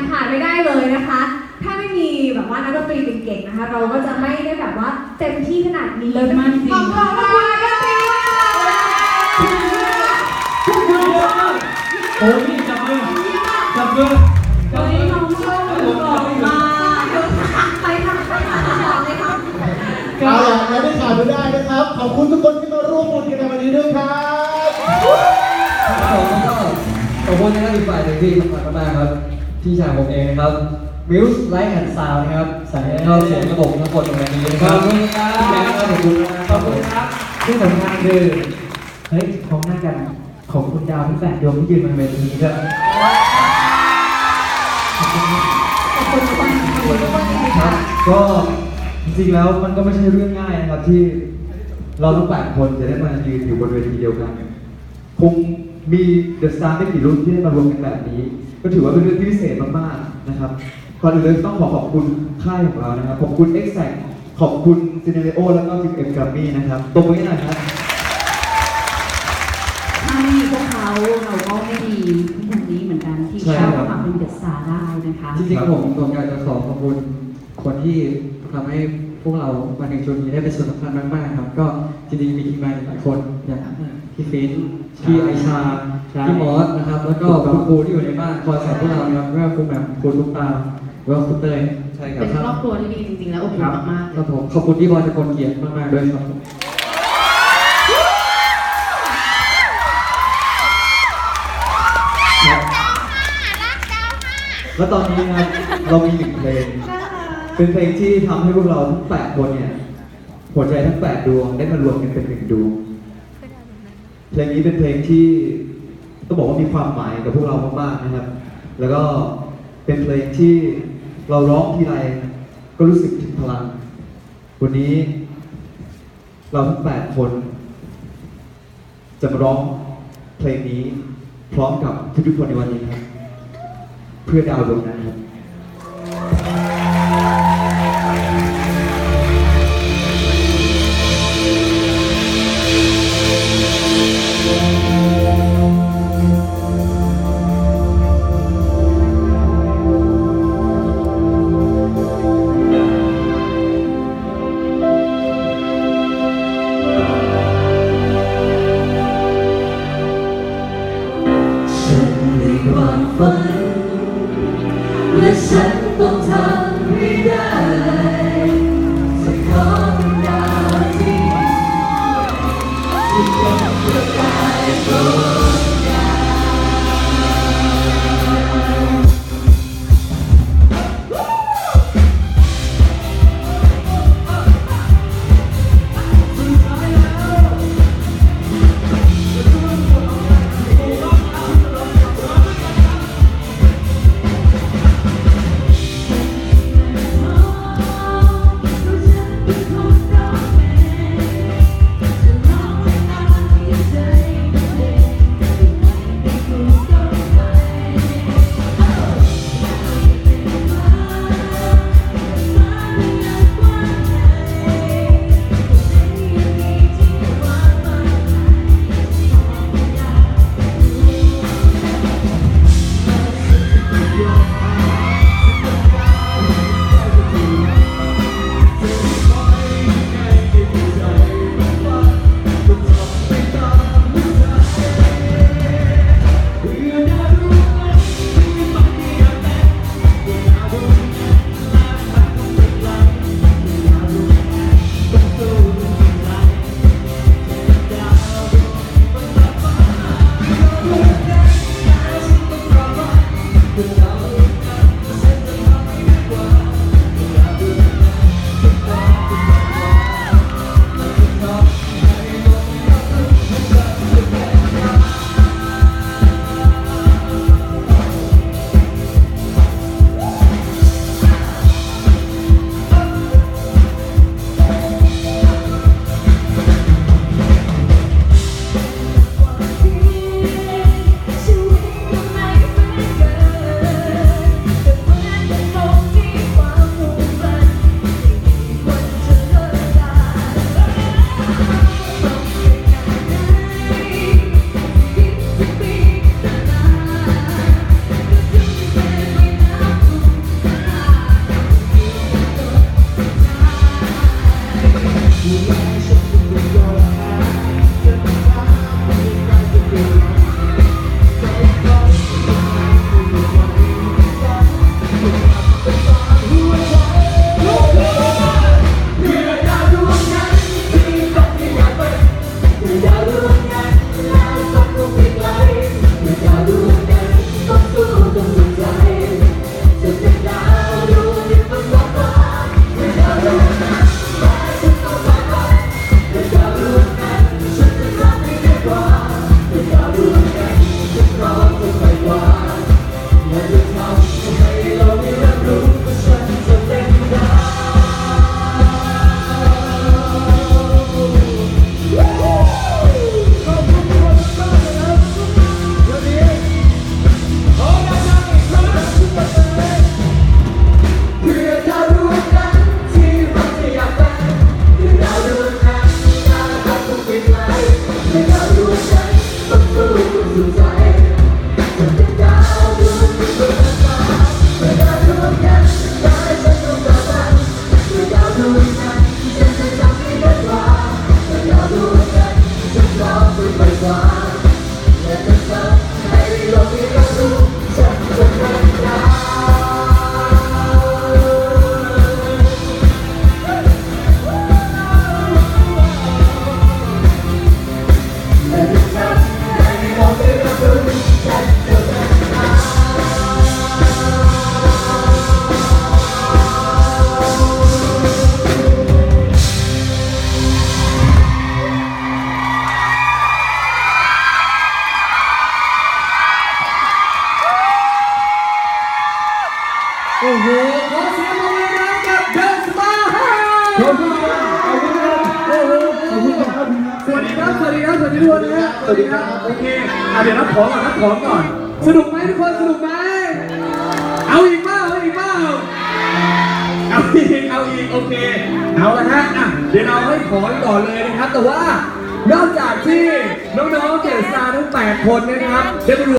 ญขาดไม่ได้เลยนะคะ ถ้าไม่มีแบบว่านักดนตรีเก่งๆนะคะ เราก็จะไม่ได้แบบว่าเต็มที่ขนาดนี้เลิศมากจริงขอบคุณนักดนตรีมากค่ะทุกคนเยอะมากโอ้ยนี่จับมือจับมือจับมือน้องชอบหนูก่อนมาไปทำไปทำต่อเลยค่ะเอาล่ะและไม่ขาดไม่ได้นะครับ ขอบคุณทุกคนที่มาร่วมบุญกันในวันนี้ด้วยครับขอบคุณนะครับอีกฝ่ายหนึ่งที่สำคัญมากครับ พี่ชายผมเองนะครับมิวส์ไลท์แอนด์ซาวนะครับใส่ให้เข้าเสียงระบบทั้งหมดตรงนี้นะครับขอบคุณครับพี่แบงค์ครับขอบคุณมากขอบคุณครับที่สำคัญคือเฮ้ยของหน้ากันของคุณดาวพี่แฝดดวงที่ยืนบนเวทีนี้ด้วยขอบคุณทุกคนขอบคุณทุกคนจริงๆครัค่ะบก็จริงๆแล้วมันก็ไม่ใช่เรื่องง่ายนะครับที่เราทั้งแปดคนจะได้มายืนอยู่บนเวทีเดียวกันคง มีเดอะสตาร์ไม่กี่รุ่นที่ได้มารวมกันแบบนี้ ก็ถือว่าเป็นเรื่องที่พิเศษมากๆนะครับก่อนอื่นเลยต้องขอขอบคุณค่ายของเรานะครับ ขอบคุณ X แขอบคุณซีเนเรโอแล้วก็ทีมเอ็มกรามี่นะครับตบมือให้หน่อยครับถ้าไม่มีพวกเขาเราก็ไม่มีที่ทางนี้เหมือนกันที่ใช่เข้าครับมาเป็นเดอะสตาร์ได้นะคะจริงๆผมผมอยากจะขอขอบคุณคนที่ทำให้พวกเรามาถึงจุดนี้ได้เป็นส่วนสำคัญมากๆครับ ก็จริงๆมีทีมงานหลายคนอย่าง พี่ฟินพี่ไอชาใช่พี่มอสนะครับ แล้วก็คุณครูที่อยู่ในบ้านคอยสอนพวกเรานะครับไม่ว่าครูแหม่มครูลูกตาลหรือว่าครูเต้ยใช่ครัเป็บนครอบครัวที่ดีจริงๆแล้วอบอุ่นมากๆเลครัยบผมขอบคุณที่บอยตะกนเกียรติมากๆด้วยครับผมแล้วตอนนี้นะครับเรามีหนึ่งเพลง เป็นเพลงที่ทำให้พวกเราทั้งแปดคนเนี่ยหัวใจทั้งแปดดวงได้มารวมกันเป็นหนึ่งดวง เพลงนี้เป็นเพลงที่ต้องบอกว่ามีความหมายกับพวกเรามากๆนะครับ แล้วก็เป็นเพลงที่เราร้องทีไรก็รู้สึกถึงพลัง วันนี้ เราทั้งแปดคน จะมาร้องเพลงนี้พร้อมกับทุกๆคนในวันนี้ครับ เพื่อดาวดวงนั้นครับ โอ้โหขอเสียงปรบมือดังกับเดอะสตาร์ขอบคุณครับขอบคุณครับโอ้โหขอบคุณครับสวัสดีครับ สวัสดีครับสวัสดีทุกคนนะฮะสวัสดีครับ โอเคอะเดี๋ยวรับของก่อนรับของก่อน สนุกไหมทุกคน สนุกไหมเอาอีกเปล่าเอาอีกเปล่าเอาอีก เอาอีก โอเค เอาละฮะอะเดี๋ยวเราให้ของก่อนเลยนะครับ แต่ว่านอกจากที่น้องๆเกษตรสตาร์ทั้ง8คนนะครับได้ไปรวม